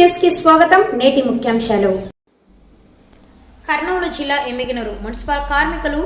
స్వాగతం నేటి ముఖ్యాంశాలు. కర్నూలు జిల్లా ఎమ్మిగినరు మున్సిపల్ కార్మికులు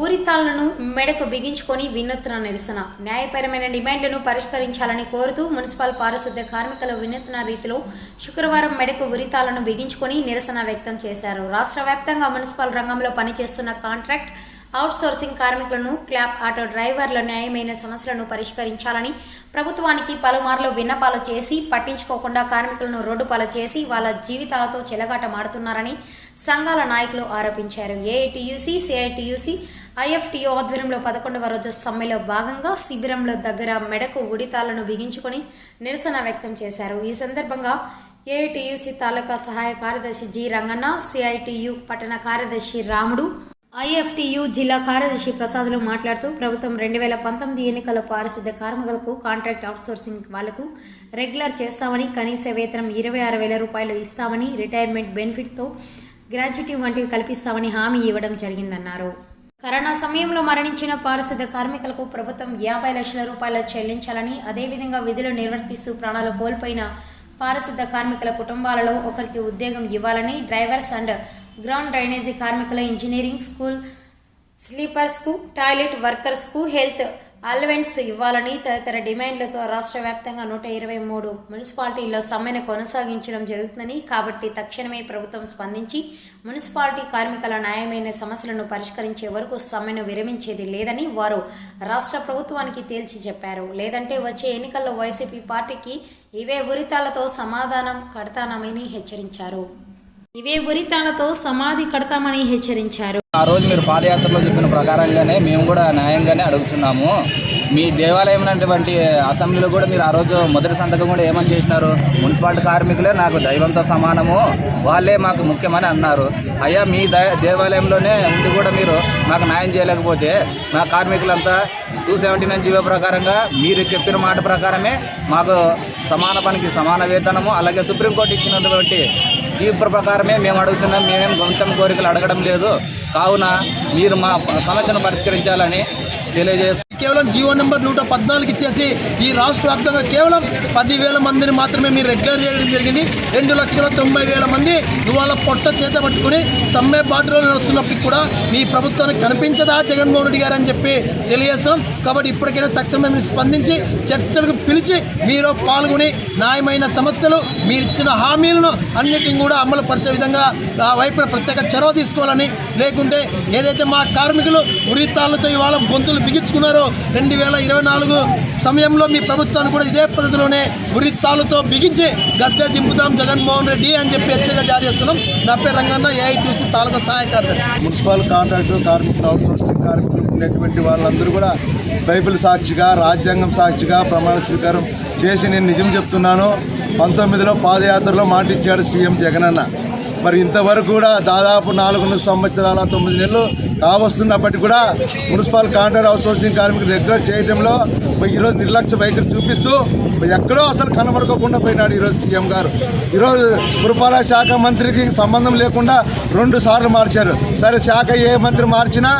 ఊరితాళ్ళను మెడకు బిగించుకొని వినూత్న నిరసన. న్యాయపరమైన డిమాండ్లను పరిష్కరించాలని కోరుతూ మున్సిపల్ పారిశుద్ధ్య కార్మికుల వినూత్న రీతిలో శుక్రవారం మెడకు ఉరితాళ్ళను బిగించుకొని నిరసన వ్యక్తం చేశారు. రాష్ట్ర వ్యాప్తంగా మున్సిపల్ రంగంలో పనిచేస్తున్న కాంట్రాక్ట్ అవుట్సోర్సింగ్ కార్మికులను క్లాప్ ఆటో డ్రైవర్ల న్యాయమైన సమస్యలను పరిష్కరించాలని ప్రభుత్వానికి పలుమార్లు విన్నపాలు చేసి పట్టించుకోకుండా కార్మికులను రోడ్డుపాలు చేసి వాళ్ళ జీవితాలతో చెలగాటమాడుతున్నారని సంఘాల నాయకులు ఆరోపించారు. ఏఐటియుసి సిఐటియుసి ఐఎఫ్టీఓ ఆధ్వర్యంలో పదకొండవ రోజు సమ్మెలో భాగంగా శిబిరంలో దగ్గర మెడకు ఉడితాలను బిగించుకొని నిరసన వ్యక్తం చేశారు. ఈ సందర్భంగా ఏఐటియుసి తాలూకా సహాయ కార్యదర్శి జి రంగన్న సిఐటియు పట్టణ కార్యదర్శి రాముడు ఐఎఫ్టియు జిల్లా కార్యదర్శి ప్రసాదులు మాట్లాడుతూ ప్రభుత్వం రెండు వేల పంతొమ్మిది ఎన్నికల పారిశుద్ధ కార్మికులకు కాంట్రాక్ట్ అవుట్సోర్సింగ్ వాళ్ళకు రెగ్యులర్ చేస్తామని కనీస వేతనం ఇరవై ఆరు వేల రూపాయలు ఇస్తామని రిటైర్మెంట్ బెనిఫిట్తో గ్రాడ్యుటీ వంటివి కల్పిస్తామని హామీ ఇవ్వడం జరిగిందన్నారు. కరోనా సమయంలో మరణించిన పారిశుద్ధ కార్మికులకు ప్రభుత్వం యాభై లక్షల రూపాయలు చెల్లించాలని అదేవిధంగా విధులు నిర్వర్తిస్తూ ప్రాణాలు కోల్పోయిన పారిశుద్ధ కార్మికుల కుటుంబాలలో ఒకరికి ఉద్యోగం ఇవ్వాలని డ్రైవర్స్ అండ్ గ్రౌండ్ డ్రైనేజీ కార్మికుల ఇంజనీరింగ్ స్కూల్ స్లీపర్స్కు టాయిలెట్ వర్కర్స్కు హెల్త్ అలవెంట్స్ ఇవ్వాలని తదితర డిమాండ్లతో రాష్ట్ర వ్యాప్తంగా నూట ఇరవై మూడు మున్సిపాలిటీల్లో సమ్మెను కొనసాగించడం జరుగుతుందని కాబట్టి తక్షణమే ప్రభుత్వం స్పందించి మున్సిపాలిటీ కార్మికుల న్యాయమైన సమస్యలను పరిష్కరించే వరకు సమ్మెను విరమించేది లేదని వారు రాష్ట్ర ప్రభుత్వానికి తేల్చి చెప్పారు. లేదంటే వచ్చే ఎన్నికల్లో వైసీపీ పార్టీకి ఇవే ఉరితాలతో సమాధానం కడతానమని హెచ్చరించారు. ఇవే ఉరితాలతో సమాధి కడతామని హెచ్చరించారు. ఆ రోజు మీరు పాదయాత్రలో చెప్పిన ప్రకారంగానే మేము కూడా న్యాయంగానే అడుగుతున్నాము. మీ దేవాలయం అనేటువంటి అసెంబ్లీలో కూడా మీరు ఆ రోజు మొదటి సంతకం కూడా ఏమని చేసినారు? మున్సిపాలిటీ కార్మికులే నాకు దైవంతో సమానము వాళ్ళే మాకు ముఖ్యమని అన్నారు. అయ్యా మీ దేవాలయంలోనే ఉండి కూడా మీరు మాకు న్యాయం చేయలేకపోతే మా కార్మికులంతా two seventy nine G O ప్రకారంగా మీరు చెప్పిన మాట ప్రకారమే మాకు సమాన పనికి సమాన వేతనము అలాగే సుప్రీంకోర్టు ఇచ్చినటువంటి తీర్పు ప్రకారమే మేము అడుగుతున్నాం మేమేం గొంతం కోరికలు అడగడం లేదు. కావున మీరు మా సమస్యను పరిష్కరించాలని తెలియజేస్తున్నాం కేవలం జీవో నెంబర్ నూట పద్నాలుగు ఇచ్చేసి ఈ రాష్ట్ర వ్యాప్తంగా కేవలం పదివేల మందిని మాత్రమే మీరు రెగ్యులర్ చేయడం జరిగింది. రెండు లక్షల తొంభై వేల మంది ఇవాళ పొట్ట చేత పట్టుకుని సమ్మె బాటలో నడుస్తున్నప్పటికి కూడా మీ ప్రభుత్వానికి కనిపించదా జగన్మోహన్ రెడ్డి గారు అని చెప్పి తెలియజేస్తున్నాం. కాబట్టి ఇప్పటికైనా తక్షణమే మీరు స్పందించి చర్చలకు పిలిచి మీరు పాల్గొని న్యాయమైన సమస్యలు మీరు ఇచ్చిన హామీలను అన్నిటిని కూడా అమలు పరిచే విధంగా ఆ వైపున ప్రత్యేక చొరవ తీసుకోవాలని లేకుంటే ఏదైతే మా కార్మికులు ఉరితాళ్ళతో ఇవాళ గొంతులు బిగించుకున్నారో రెండు వేల ఇరవై నాలుగు సమయంలో మీ ప్రభుత్వాన్ని కూడా ఇదే పద్ధతిలోనే ఉరితాళ్ళతో బిగించి గద్దె దింపుతాం జగన్మోహన్ రెడ్డి అని చెప్పి హెచ్చరిక జారీ చేస్తున్నాం. నా పేరు రంగన్న ఏఐటీసీ తాలూకా సహాయ కార్యదర్శి. మున్సిపల్ కాంట్రాక్టర్ కార్మికులు అవుట్సోర్సింగ్ కార్మికులు ఉండేటువంటి వాళ్ళందరూ కూడా బైబిల్ సాక్షిగా రాజ్యాంగం సాక్షిగా ప్రమాణ స్వీకారం చేసి నేను నిజం చెప్తున్నాను. పంతొమ్మిదిలో పాదయాత్రలో మాటిచ్చాడు సీఎం జగనన్న. మరి ఇంతవరకు కూడా దాదాపు నాలుగున్నర సంవత్సరాల తొమ్మిది నెలలు కావస్తున్నప్పటికీ కూడా మున్సిపల్ కాంట్రాక్ట్ అవుట్సోర్సింగ్ కార్మికులు రెగ్యులర్ చేయడంలో ఈరోజు నిర్లక్ష్య వైఖరి చూపిస్తూ ఎక్కడో అసలు కనబడకోకుండా పోయినాడు ఈరోజు సీఎం గారు. ఈరోజు పురపాలక శాఖ మంత్రికి సంబంధం లేకుండా రెండు సార్లు మార్చారు. సరే శాఖ ఏ మంత్రి మార్చినా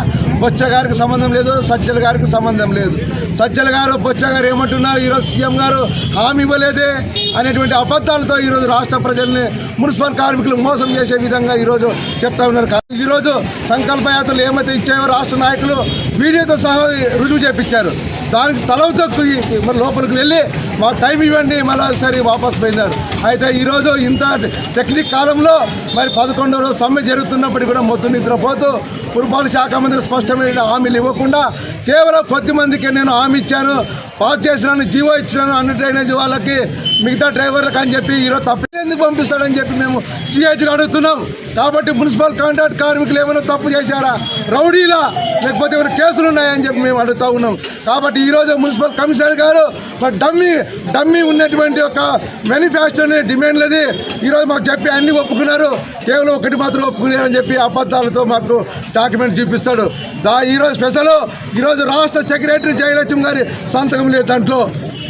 బొచ్చ గారికి సంబంధం లేదు సజ్జల గారికి సంబంధం లేదు. సజ్జల గారు బొచ్చ గారు ఏమంటున్నారు? ఈరోజు సీఎం గారు హామీ ఇవ్వలేదే. అనేటువంటి అబద్ధాలతో ఈరోజు రాష్ట్ర ప్రజల్ని మున్సిపల్ కార్మికులు మోసం చేసే విధంగా ఈరోజు చెప్తా ఉన్నారు. ఈరోజు సంకల్పయాత్రలు ఏమైతే ఇచ్చాయో రాష్ట్ర నాయకులు వీడియోతో సహా రుజువు చేపించారు. దానికి తలవుతో మరి లోపలికి వెళ్ళి మాకు టైం ఇవ్వండి మళ్ళీ ఒకసారి వాపస్ పోయినారు అయితే ఈరోజు ఇంత టెక్నిక్ కాలంలో మరి పదకొండో రోజు సమ్మె జరుగుతున్నప్పటికీ కూడా మొత్తం నిద్రపోతూ పురపాలక శాఖ మంత్రి స్పష్టమైన హామీలు ఇవ్వకుండా కేవలం కొద్ది మందికి నేను హామీ ఇచ్చాను. పాస్ చేసినాను జీవో ఇచ్చినాను అన్ని డ్రైనేజ్ వాళ్ళకి మిగతా డ్రైవర్లకు అని చెప్పి ఈరోజు తప్పు ఎందుకు పంపిస్తాడని చెప్పి మేము సిఐటికి అడుగుతున్నాం. కాబట్టి మున్సిపల్ కాంట్రాక్ట్ కార్మికులు ఏమైనా తప్పు చేశారా? రౌడీలా? లేకపోతే ఏమైనా కేసులు ఉన్నాయని చెప్పి మేము అడుగుతా ఉన్నాం. కాబట్టి ఈరోజు మున్సిపల్ కమిషనర్ గారు మరి డమ్మీ డమ్మీ ఉన్నటువంటి ఒక మేనిఫెస్టోని డిమాండ్లది ఈరోజు మాకు చెప్పి అన్ని ఒప్పుకున్నారు. కేవలం ఒకటి మాత్రం ఒప్పుకున్నారని చెప్పి అబద్ధాలతో మాకు డాక్యుమెంట్ చూపిస్తాడు. దా ఈరోజు స్పెషల్ ఈరోజు రాష్ట్ర సెక్రటరీ జయలక్ష్మి గారి సంతకం లేదు దాంట్లో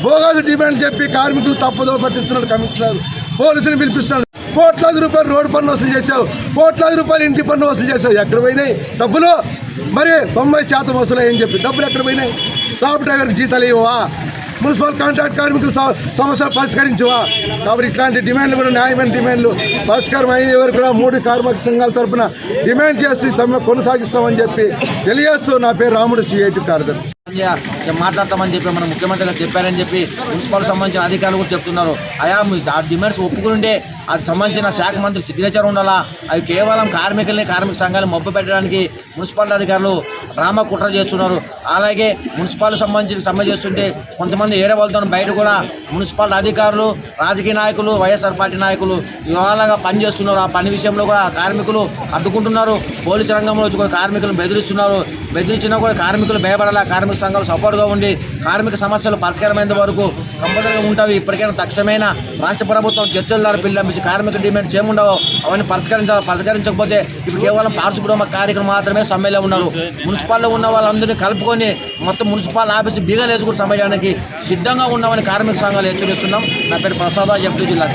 భోగాలు డిమాండ్ చెప్పి కార్మికులు తప్పుదో పట్టిస్తున్నాడు కమిషనర్. పోలీసులు పిలిపిస్తున్నాడు కోట్లాది రూపాయలు రోడ్డు పన్ను వసూలు చేశావు. కోట్లాది రూపాయలు ఇంటి పన్ను వసూలు చేశావు. ఎక్కడ పోయినాయి? డబ్బులు? మరి తొంభై శాతం వసూలు అని చెప్పి. డబ్బులు ఎక్కడ పోయినాయి? టాప్ డ్రైవర్కి జీతాలు ఇవ్వవా? మున్సిపల్ కాంట్రాక్ట్ కార్మికులు సమస్యలు పరిష్కరించవా? కాబట్టి ఇట్లాంటి డిమాండ్లు కూడా న్యాయమైన డిమాండ్లు. పరిష్కారం అయ్యే వరకు కూడా మూడు కార్మిక సంఘాల తరపున డిమాండ్ చేస్తూ సమ్మె కొనసాగిస్తామని చెప్పి తెలియజేస్తూ నా పేరు రాముడు సిఐటి కార్యదర్శి. మాట్లాడతామని చెప్పి మన ముఖ్యమంత్రి గారు చెప్పారని చెప్పి మున్సిపల్ సంబంధించిన అధికారులు కూడా చెప్తున్నారు. అయా ఆ డిమాండ్స్ ఒప్పుకుంటే అది సంబంధించిన శాఖ మంత్రి సిగ్నేచర్ ఉండాలా? అవి కేవలం కార్మికుల్ని కార్మిక సంఘాలు మబ్బు పెట్టడానికి మున్సిపాలిటీ అధికారులు డ్రామా కుట్ర చేస్తున్నారు. అలాగే మున్సిపాల్ సంబంధించిన సమ్మె చేస్తుంటే కొంతమంది ఏరే వాళ్ళతో బయట కూడా మున్సిపాలిటీ అధికారులు రాజకీయ నాయకులు వైఎస్ఆర్ పార్టీ నాయకులు ఇవాళగా పని చేస్తున్నారు. ఆ పని విషయంలో కూడా కార్మికులు అడ్డుకుంటున్నారు. పోలీసు రంగంలో వచ్చి కూడా కార్మికులను బెదిరిస్తున్నారు. బెదిరించినా కూడా కార్మికులు భయపడాలా? కార్మిక సంఘాలు సపోర్ట్గా ఉండి కార్మిక సమస్యలు పరిష్కారమైన వరకు కంపల్సరీగా ఉంటాయి. ఇప్పటికైనా తక్షణమైన రాష్ట్ర ప్రభుత్వం చర్చల ద్వారా పిల్లంపించి కార్మిక డిమాండ్స్ ఏముండవో అవన్నీ పరిష్కరించాలి. పరిష్కరించకపోతే ఇప్పుడు కేవలం పార్చుకుటుంబ కార్యక్రమం మాత్రమే సమ్మెలో ఉన్నారు. మున్సిపాల్లో ఉన్న వాళ్ళందరినీ కలుపుకొని మొత్తం మున్సిపల్ ఆఫీస్ బీగలు వేసుకుని సమ్మె చేయడానికి సిద్ధంగా ఉన్నామని కార్మిక సంఘాలు హెచ్చరిస్తున్నాం. నా పేరు ప్రసాద ఎఫ్టీ జిల్లా